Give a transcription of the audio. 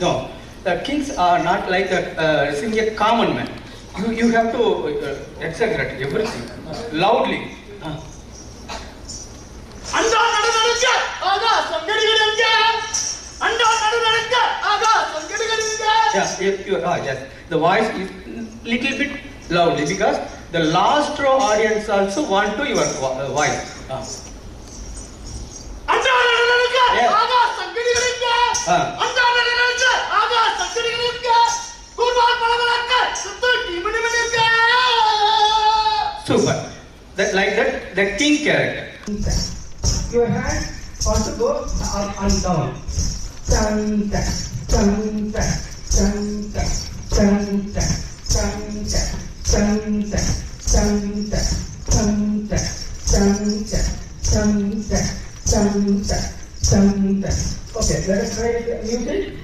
No, the kings are not like a uh, sing a common man. You you have to uh, exaggerate everything loudly. Uh, அண்டா நடு நடக்க ஆகா சங்கடிகள் எங்க அண்டா நடு நடக்க ஆகா சங்கடிகள் எங்க yeah, if you ah yes, the voice is little bit loudly because the last row audience also want to your vo- uh, voice. Ah. எங்க ஆ. அண்டா நடு நடக்க ஆகா சங்கடிகள் எங்க கூர்வால் பலவலக்க சுத்து டிமினி மினிக்க Super. That like that the king character. Your hand also go up and down. Dun, dun, dun, dun, dun, dun, dun, dun, dun, dun, dun, Sound press. Okay, let us try it muted.